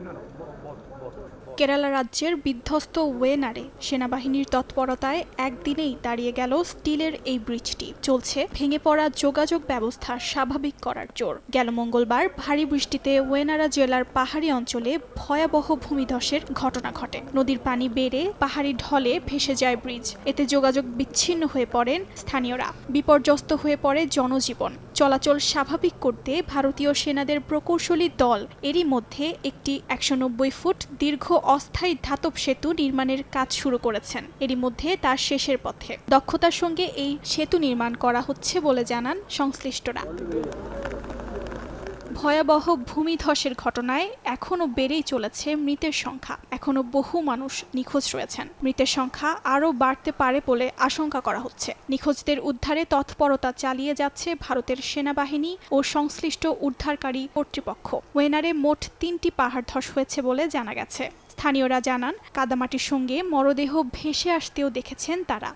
No, no. Kerala রাজ্যের বিধ্বস্ত ওয়েনারে সেনাবাহিনীর তৎপরতায় একদিনেই দাঁড়িয়ে গেল স্টিলের এই ব্রিজটি। চলছে ভেঙে পড়া যোগাযোগ ব্যবস্থা স্বাভাবিক করার জোর। গেল মঙ্গলবার ভারী বৃষ্টিতে ওয়েনারা জেলার পাহাড়ি অঞ্চলে ভয়াবহ ভূমিধসের ঘটনা ঘটে। নদীর পানি বেড়ে পাহাড়ি ঢলে ভেসে যায় ব্রিজ। এতে যোগাযোগ বিচ্ছিন্ন হয়ে পড়েন স্থানীয়রা। বিপর্যস্ত হয়ে পড়ে জনজীবন। চলাচল স্বাভাবিক করতে ভারতীয় সেনাদের প্রকৌশলী দল এরই মধ্যে একটি একশো নব্বই ফুট দীর্ঘ অস্থায়ী ধাতব সেতু নির্মাণের কাজ শুরু করেছেন। এরই মধ্যে তার শেষের পথে। দক্ষতার সঙ্গে এই সেতু নির্মাণ করা হচ্ছে বলে জানান সংশ্লিষ্টরা। ভয়াবহ ভূমিধসের ঘটনায় এখনও বেড়েই চলেছে মৃতের সংখ্যা। এখনও বহু মানুষ নিখোঁজ রয়েছেন। মৃতের সংখ্যা আরও বাড়তে পারে বলে আশঙ্কা করা হচ্ছে। নিখোঁজদের উদ্ধারে তৎপরতা চালিয়ে যাচ্ছে ভারতের সেনাবাহিনী ও সংশ্লিষ্ট উদ্ধারকারী কর্তৃপক্ষ। ওয়েনারে মোট তিনটি পাহাড় ধস হয়েছে বলে জানা গেছে। স্থানীয়রা জানান, কাদামাটির সঙ্গে মরদেহ ভেসে আসতেও দেখেছেন তারা।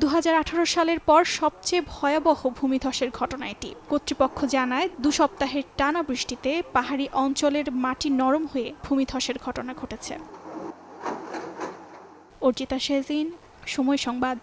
দু হাজার আঠারো সালের পর সবচেয়ে ভয়াবহ ভূমিধসের ঘটনা এটি। কর্তৃপক্ষ জানায়, দু সপ্তাহের টানা বৃষ্টিতে পাহাড়ি অঞ্চলের মাটি নরম হয়ে ভূমিধসের ঘটনা ঘটেছে। অর্জিতা শেজিন সময় সংবাদ।